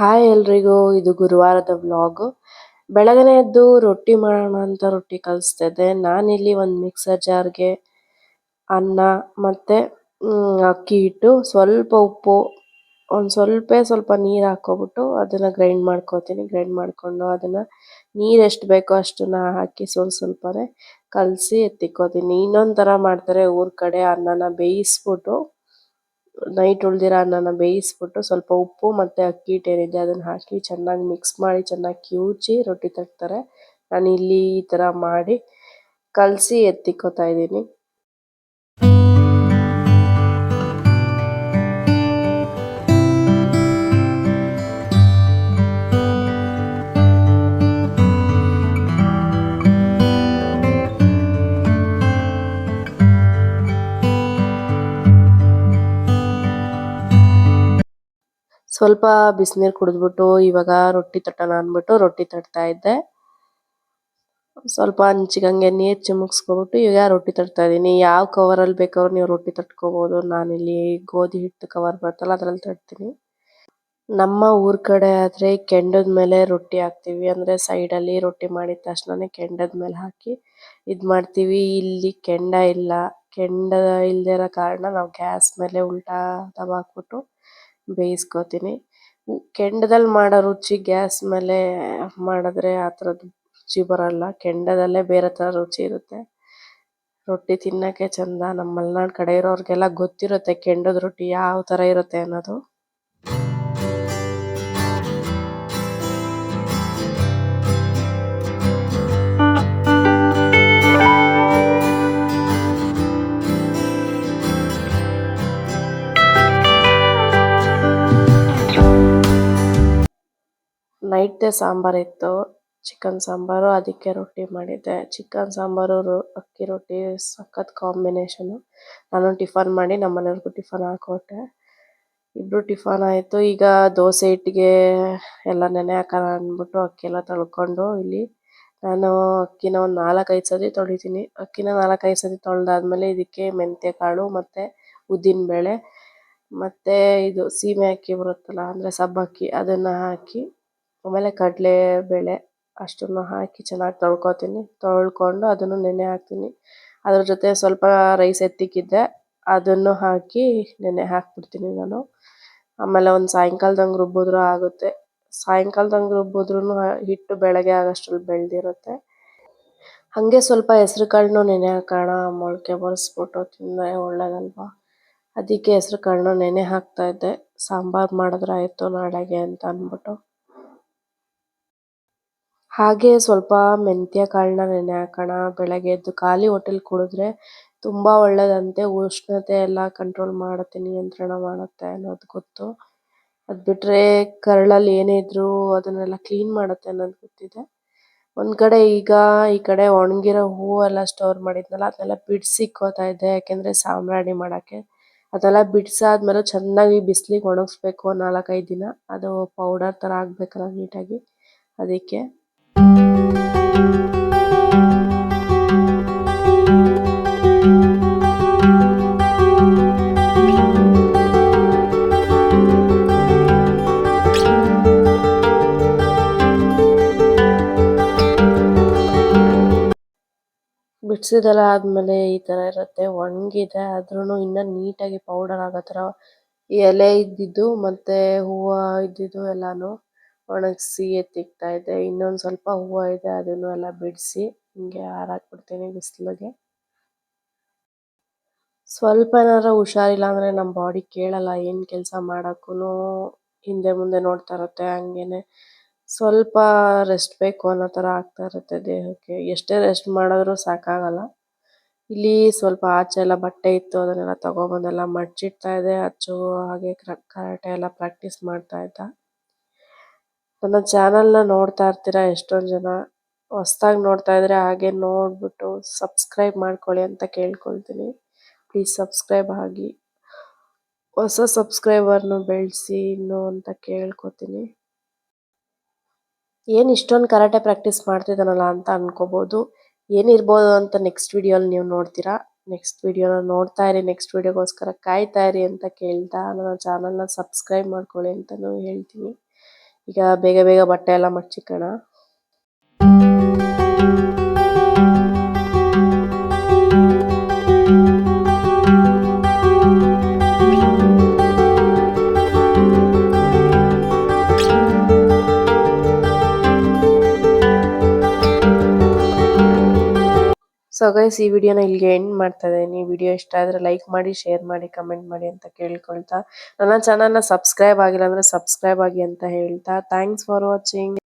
Hi ಎಲ್ರಿಗೂ, ಇದು ಗುರುವಾರದ vlog ಬೆಳಗ್ಗೆ ಎದ್ದು ರೊಟ್ಟಿ ಮಾಡೋಣ ಅಂತ ರೊಟ್ಟಿ ಕಲಿಸ್ತಾ ಇದ್ದೆ. ನಾನಿಲ್ಲಿ ಒಂದು ಮಿಕ್ಸರ್ ಜಾರ್ಗೆ ಅನ್ನ ಮತ್ತೆ ಅಕ್ಕಿ ಹಿಟ್ಟು ಸ್ವಲ್ಪ ಉಪ್ಪು, ಒಂದು ಸ್ವಲ್ಪ ಸ್ವಲ್ಪ ನೀರು ಹಾಕ್ಕೊಬಿಟ್ಟು ಅದನ್ನು ಗ್ರೈಂಡ್ ಮಾಡ್ಕೊತೀನಿ. ಗ್ರೈಂಡ್ ಮಾಡಿಕೊಂಡು ಅದನ್ನ ನೀರು ಎಷ್ಟು ಬೇಕೋ ಅಷ್ಟನ್ನ ಹಾಕಿ ಸ್ವಲ್ಪ ಸ್ವಲ್ಪನೇ ಕಲಸಿ ಎತ್ತಿಕ್ಕೋತೀನಿ ಇನ್ನೊಂದು ಥರ ಮಾಡ್ತಾರೆ. ಊರ ಕಡೆ ಅನ್ನನ ಬೇಯಿಸ್ಬಿಟ್ಟು ನೈಟ್ ಉಳ್ದಿರೋ ಅನ್ನನ ಬೇಯಿಸ್ಬಿಟ್ಟು ಸ್ವಲ್ಪ ಉಪ್ಪು ಮತ್ತು ಅಕ್ಕಿ ಹಿಟ್ಟು ಏನಿದೆ ಅದನ್ನು ಹಾಕಿ ಚೆನ್ನಾಗಿ ಮಿಕ್ಸ್ ಮಾಡಿ ಚೆನ್ನಾಗಿ ಕಿವುಚಿ ರೊಟ್ಟಿ ತಟ್ತಾರೆ. ನಾನು ಇಲ್ಲಿ ಈ ಥರ ಮಾಡಿ ಕಲಸಿ ಎತ್ತಿಕ್ಕೋತಾ ಇದ್ದೀನಿ. ಸ್ವಲ್ಪ ಬಿಸಿನೀರು ಕುಡಿದ್ಬಿಟ್ಟು ಇವಾಗ ರೊಟ್ಟಿ ತಟ್ಟೋಣ ಅಂದ್ಬಿಟ್ಟು ರೊಟ್ಟಿ ತಟ್ತಾ ಇದ್ದೆ. ಸ್ವಲ್ಪ ಹಂಚಿಗಂಗೆ ನೀರು ಚಿಮುಕ್ಸ್ಕೊಬಿಟ್ಟು ಈಗ ರೊಟ್ಟಿ ತಟ್ತಾ ಇದ್ದೀನಿ ಯಾವ ಕವರಲ್ಲಿ ಬೇಕಾದ್ರೂ ನೀವು ರೊಟ್ಟಿ ತಟ್ಕೋಬೋದು. ನಾನಿಲ್ಲಿ ಗೋಧಿ ಹಿಟ್ಟು ಕವರ್ ಬರುತ್ತಲ್ಲ ಅದರಲ್ಲಿ ತಟ್ತೀನಿ. ನಮ್ಮ ಊರ ಕಡೆ ಆದರೆ ಕೆಂಡದ ಮೇಲೆ ರೊಟ್ಟಿ ಹಾಕ್ತೀವಿ. ಅಂದರೆ ಸೈಡಲ್ಲಿ ರೊಟ್ಟಿ ಮಾಡಿದ ತಕ್ಷಣನೇ ಕೆಂಡದ ಮೇಲೆ ಹಾಕಿ ಇದು ಮಾಡ್ತೀವಿ. ಇಲ್ಲಿ ಕೆಂಡ ಇಲ್ಲ. ಕೆಂಡ ಇಲ್ಲದೇ ಇರೋ ಕಾರಣ ನಾವು ಗ್ಯಾಸ್ ಮೇಲೆ ಉಲ್ಟಾ ತವ ಹಾಕ್ಬಿಟ್ಟು ಬೇಯಿಸ್ಕೊತೀನಿ. ಕೆಂಡದಲ್ಲಿ ಮಾಡೋ ರುಚಿ ಗ್ಯಾಸ್ ಮೇಲೆ ಮಾಡಿದ್ರೆ ಆ ಥರದ್ದು ರುಚಿ ಬರಲ್ಲ. ಕೆಂಡದಲ್ಲೇ ಬೇರೆ ಥರ ರುಚಿ ಇರುತ್ತೆ. ರೊಟ್ಟಿ ತಿನ್ನೋಕ್ಕೆ ಚಂದ. ನಮ್ಮ ಮಲೆನಾಡು ಕಡೆ ಇರೋರಿಗೆಲ್ಲ ಗೊತ್ತಿರುತ್ತೆ ಕೆಂಡದ ರೊಟ್ಟಿ ಯಾವ ಥರ ಇರುತ್ತೆ ಅನ್ನೋದು. ನೈಟ್ ಸಾಂಬಾರ್ ಇತ್ತು. ಚಿಕನ್ ಸಾಂಬಾರು, ಅದಕ್ಕೆ ರೊಟ್ಟಿ ಮಾಡಿದ್ದೆ. ಚಿಕನ್ ಸಾಂಬಾರು ಅಕ್ಕಿ ರೊಟ್ಟಿ, ಸಖತ್ ಕಾಂಬಿನೇಷನ್. ನಾನು ಟಿಫನ್ ಮಾಡಿ ನಮ್ಮ ಮನೆಯವ್ರಿಗೂ ಟಿಫನ್ ಹಾಕೊಟ್ಟೆ. ಇಬ್ರು ಟಿಫನ್ ಆಯಿತು. ಈಗ ದೋಸೆ ಹಿಟ್ಟಿಗೆ ಎಲ್ಲ ನೆನೆ ಹಾಕೋಣ ಅಂದ್ಬಿಟ್ಟು ಅಕ್ಕಿ ಎಲ್ಲ ತೊಳ್ಕೊಂಡು ಇಲ್ಲಿ ನಾನು ಅಕ್ಕಿನ ಒಂದು ನಾಲ್ಕೈದು ಸತಿ ತೊಳಿತೀನಿ. ಅಕ್ಕಿನ ನಾಲ್ಕೈದು ಸತಿ ತೊಳೆದಾದ್ಮೇಲೆ ಇದಕ್ಕೆ ಮೆಂತ್ಯ ಕಾಳು ಮತ್ತು ಉದ್ದಿನ ಬೇಳೆ ಮತ್ತೆ ಇದು ಸೀಮೆ ಅಕ್ಕಿ ಬರುತ್ತಲ್ಲ, ಅಂದರೆ ಸಬ್ಬಕ್ಕಿ, ಅದನ್ನು ಹಾಕಿ ಆಮೇಲೆ ಕಡಲೆ ಬೇಳೆ ಅಷ್ಟನ್ನು ಹಾಕಿ ಚೆನ್ನಾಗಿ ತೊಳ್ಕೊತೀನಿ. ತೊಳ್ಕೊಂಡು ಅದನ್ನು ನೆನೆ ಹಾಕ್ತೀನಿ. ಅದ್ರ ಜೊತೆ ಸ್ವಲ್ಪ ರೈಸ್ ಎತ್ತಿಕ್ಕಿದ್ದೆ, ಅದನ್ನು ಹಾಕಿ ನೆನೆ ಹಾಕ್ಬಿಡ್ತೀನಿ ನಾನು. ಆಮೇಲೆ ಒಂದು ಸಾಯಂಕಾಲದಂಗೆ ರುಬ್ಬಿದ್ರೂ ಆಗುತ್ತೆ. ಸಾಯಂಕಾಲದಂಗೆ ರುಬ್ಬಿದ್ರೂ ಹಿಟ್ಟು ಬೆಳಗ್ಗೆ ಆಗೋಷ್ಟ್ರಲ್ಲಿ ಬೆಳೆದಿರುತ್ತೆ. ಹಾಗೆ ಸ್ವಲ್ಪ ಹೆಸ್ರು ಕಾಳನ್ನೂ ನೆನೆ ಹಾಕೋಣ, ಮೊಳಕೆ ಬರೆಸ್ಬಿಟ್ಟು ತಿಂದರೆ ಒಳ್ಳೇದಲ್ವಾ? ಅದಕ್ಕೆ ಹೆಸ್ರು ಕಾಳನ್ನೂ ನೆನೆ ಹಾಕ್ತಾ ಇದ್ದೆ. ಸಾಂಬಾರು ಮಾಡಿದ್ರೆ ಆಯಿತು ನಾಳೆಗೆ ಅಂತ ಅಂದ್ಬಿಟ್ಟು. ಹಾಗೆ ಸ್ವಲ್ಪ ಮೆಂತ್ಯ ಕಾಳನ್ನ ನೆನೆ ಹಾಕೋಣ. ಬೆಳಗ್ಗೆ ಎದ್ದು ಖಾಲಿ ಹೊಟ್ಟೆಲಿ ಕುಡಿದ್ರೆ ತುಂಬಾ ಒಳ್ಳೆಯದಂತೆ ಉಷ್ಣತೆ ಎಲ್ಲ ಕಂಟ್ರೋಲ್ ಮಾಡುತ್ತೆ, ನಿಯಂತ್ರಣ ಮಾಡುತ್ತೆ ಅನ್ನೋದು ಗೊತ್ತು. ಅದು ಬಿಟ್ರೆ ಕರಳಲ್ಲಿ ಏನೇ ಇದ್ರೂ ಅದನ್ನೆಲ್ಲ ಕ್ಲೀನ್ ಮಾಡುತ್ತೆ ಅನ್ನೋದು ಗೊತ್ತಿದೆ. ಒಂದು ಕಡೆ ಈಗ ಈ ಕಡೆ ಒಣಗಿರೋ ಹೂವೆಲ್ಲ ಸ್ಟೋರ್ ಮಾಡಿದ್ನಲ್ಲ, ಅದನ್ನೆಲ್ಲ ಬಿಡಿಸಿ ಇಕ್ಕೋತಾ ಇದ್ದೆ. ಯಾಕೆಂದ್ರೆ ಸಾಂಬ್ರಾಣಿ ಮಾಡಕ್ಕೆ. ಅದೆಲ್ಲ ಬಿಡ್ಸಾದ್ಮೇಲೆ ಚೆನ್ನಾಗಿ ಬಿಸಿಲಿಗೆ ಒಣಗಿಸ್ಬೇಕು ನಾಲ್ಕೈದು ದಿನ. ಅದು ಪೌಡರ್ ತರ ಆಗಬೇಕಲ್ಲ ನೀಟಾಗಿ. ಅದಕ್ಕೆ ಬಿಡ್ಸಿದೆಲ್ಲ ಆದ್ಮೇಲೆ ಈ ತರ ಇರುತ್ತೆ, ಒಣಗಿದೆ ಆದ್ರೂ ಇನ್ನ ನೀಟಾಗಿ ಪೌಡರ್ ಆಗೋ ತರ ಎಲೆ ಇದ್ದಿದ್ದು ಮತ್ತೆ ಹೂವ ಇದ್ದಿದ್ದು ಎಲ್ಲಾನು. ಒಣಗಿಸಿ, ಎತ್ತಿಕ್ತಾ ಇದ್ದೆ. ಇನ್ನೊಂದು ಸ್ವಲ್ಪ ಹೂವು ಇದೆ, ಅದನ್ನು ಎಲ್ಲ ಬಿಡಿಸಿ ಹಿಂಗೆ ಹಾರಾಕ್ಬಿಡ್ತೀನಿ ಬಿಸಿಲಿಗೆ. ಸ್ವಲ್ಪ ಏನಾರ ಹುಷಾರಿಲ್ಲ ಅಂದ್ರೆ ನಮ್ಮ ಬಾಡಿ ಕೇಳಲ್ಲ ಏನು ಕೆಲಸ ಮಾಡೋಕ್ಕೂ ಹಿಂದೆ ಮುಂದೆ ನೋಡ್ತಾ ಇರುತ್ತೆ, ಹಂಗೇನೆ ಸ್ವಲ್ಪ ರೆಸ್ಟ್ ಬೇಕು ಅನ್ನೋ ಥರ ಆಗ್ತಾ ಇರುತ್ತೆ ದೇಹಕ್ಕೆ. ಎಷ್ಟೇ ರೆಸ್ಟ್ ಮಾಡಿದ್ರೂ ಸಾಕಾಗಲ್ಲ. ಇಲ್ಲಿ ಸ್ವಲ್ಪ ಆಚೆ ಎಲ್ಲ ಬಟ್ಟೆ ಇತ್ತು, ಅದನ್ನೆಲ್ಲ ತಗೊಬಂದೆಲ್ಲ ಮಡ್ಚಿಡ್ತಾ ಇದೆ ಅಚ್ಚು ಹಾಗೆ ಕರಾಟೆ ಎಲ್ಲ ಪ್ರಾಕ್ಟೀಸ್ ಮಾಡ್ತಾ ಇದ್ದ. ನನ್ನ ಚಾನೆಲ್ನ ನೋಡ್ತಾ ಇರ್ತೀರಾ ಎಷ್ಟೊಂದ್ ಜನ? ಹೊಸ್ದಾಗಿ ನೋಡ್ತಾ ಇದ್ರೆ ಹಾಗೆ ನೋಡ್ಬಿಟ್ಟು ಸಬ್ಸ್ಕ್ರೈಬ್ ಮಾಡ್ಕೊಳ್ಳಿ ಅಂತ ಕೇಳ್ಕೊಳ್ತೀನಿ. ಪ್ಲೀಸ್ ಸಬ್ಸ್ಕ್ರೈಬ್ ಆಗಿ. ಹೊಸ ಸಬ್ಸ್ಕ್ರೈಬರ್ನು ಬೆಳೆಸಿ ಇನ್ನು ಅಂತ ಕೇಳ್ಕೊತೀನಿ. ಏನು ಇಷ್ಟೊಂದು ಕರಾಟೆ ಪ್ರಾಕ್ಟೀಸ್ ಮಾಡ್ತಿದ್ದಾನಲ್ಲ ಅಂತ ಅನ್ಕೋಬಹುದು ಏನಿರ್ಬೋದು ಅಂತ ನೆಕ್ಸ್ಟ್ ವಿಡಿಯೋಲಿ ನೀವು ನೋಡ್ತೀರಾ? ನೆಕ್ಸ್ಟ್ ವಿಡಿಯೋನ ನೋಡ್ತಾ ಇರಿ ನೆಕ್ಸ್ಟ್ ವಿಡಿಯೋಗೋಸ್ಕರ ಕಾಯ್ತಾ ಇರಿ ಅಂತ ಕೇಳ್ತಾ ನನ್ನ ಚಾನಲ್ನ ಸಬ್ಸ್ಕ್ರೈಬ್ ಮಾಡ್ಕೊಳ್ಳಿ ಅಂತಲೂ ಹೇಳ್ತೀನಿ. ಈಗ ಬೇಗ ಬೇಗ ಬಟ್ಟೆ ಎಲ್ಲ ಮಡ್ಚಿಕೋಣ ಸೊ ಗೈಸ್ ಈ ವಿಡಿಯೋನ ಇಲ್ಲಿಗೆ ಎಂಡ್ ಮಾಡ್ತಾ ಇದ್ದೀನಿ. ವಿಡಿಯೋ ಇಷ್ಟ ಆದ್ರೆ ಲೈಕ್ ಮಾಡಿ ಶೇರ್ ಮಾಡಿ ಕಮೆಂಟ್ ಮಾಡಿ ಅಂತ ಕೇಳ್ಕೊಳ್ತಾ. ನನ್ನ ಚಾನಲ್ನ ಸಬ್ಸ್ಕ್ರೈಬ್ ಆಗಿಲ್ಲ ಅಂದ್ರೆ ಸಬ್ಸ್ಕ್ರೈಬ್ ಆಗಿ ಅಂತ ಹೇಳ್ತಾ. Thanks for watching